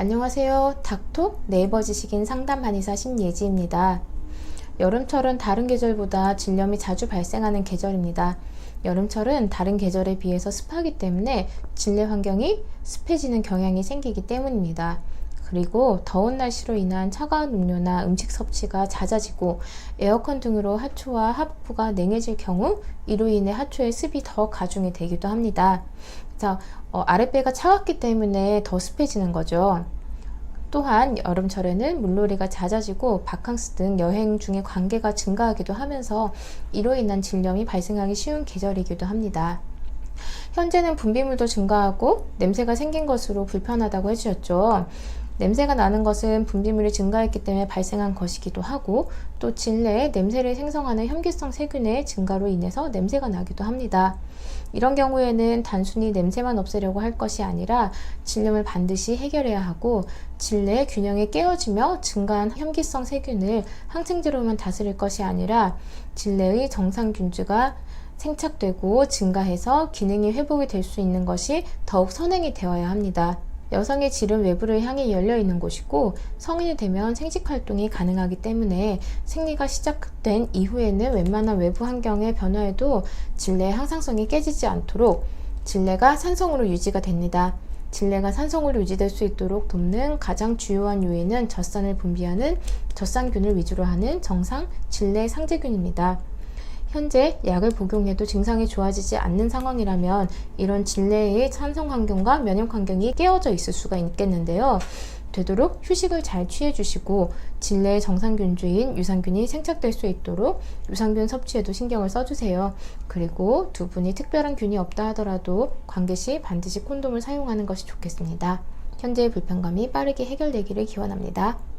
안녕하세요. 닥톡 네이버 지식인 상담 한의사 신예지입니다. 여름철은 다른 계절보다 질염이 자주 발생하는 계절입니다. 여름철은 다른 계절에 비해서 습하기 때문에 질내 환경이 습해지는 경향이 생기기 때문입니다. 그리고 더운 날씨로 인한 차가운 음료나 음식 섭취가 잦아지고 에어컨 등으로 하초와 하부가 냉해질 경우 이로 인해 하초의 습이 더 가중이 되기도 합니다. 자, 어, 아랫배가 차갑기 때문에 더 습해지는 거죠. 또한 여름철에는 물놀이가 잦아지고 바캉스 등 여행 중에 관계가 증가하기도 하면서 이로 인한 질염이 발생하기 쉬운 계절이기도 합니다. 현재는 분비물도 증가하고 냄새가 생긴 것으로 불편하다고 해주셨죠. 냄새가 나는 것은 분비물이 증가했기 때문에 발생한 것이기도 하고 또 질내에 냄새를 생성하는 혐기성 세균의 증가로 인해서 냄새가 나기도 합니다. 이런 경우에는 단순히 냄새만 없애려고 할 것이 아니라 질염을 반드시 해결해야 하고 질내의 균형이 깨어지며 증가한 혐기성 세균을 항생제로만 다스릴 것이 아니라 질내의 정상균주가 생착되고 증가해서 기능이 회복이 될 수 있는 것이 더욱 선행이 되어야 합니다. 여성의 질은 외부를 향해 열려 있는 곳이고 성인이 되면 생식 활동이 가능하기 때문에 생리가 시작된 이후에는 웬만한 외부 환경의 변화에도 질내의 항상성이 깨지지 않도록 질내가 산성으로 유지가 됩니다. 질내가 산성으로 유지될 수 있도록 돕는 가장 주요한 요인은 젖산을 분비하는 젖산균을 위주로 하는 정상 질내 상제균입니다. 현재 약을 복용해도 증상이 좋아지지 않는 상황이라면 이런 질내의 산성 환경과 면역 환경이 깨어져 있을 수가 있겠는데요. 되도록 휴식을 잘 취해 주시고 질내의 정상균주인 유산균이 생착될 수 있도록 유산균 섭취에도 신경을 써주세요. 그리고 두 분이 특별한 균이 없다 하더라도 관계 시 반드시 콘돔을 사용하는 것이 좋겠습니다. 현재의 불편감이 빠르게 해결되기를 기원합니다.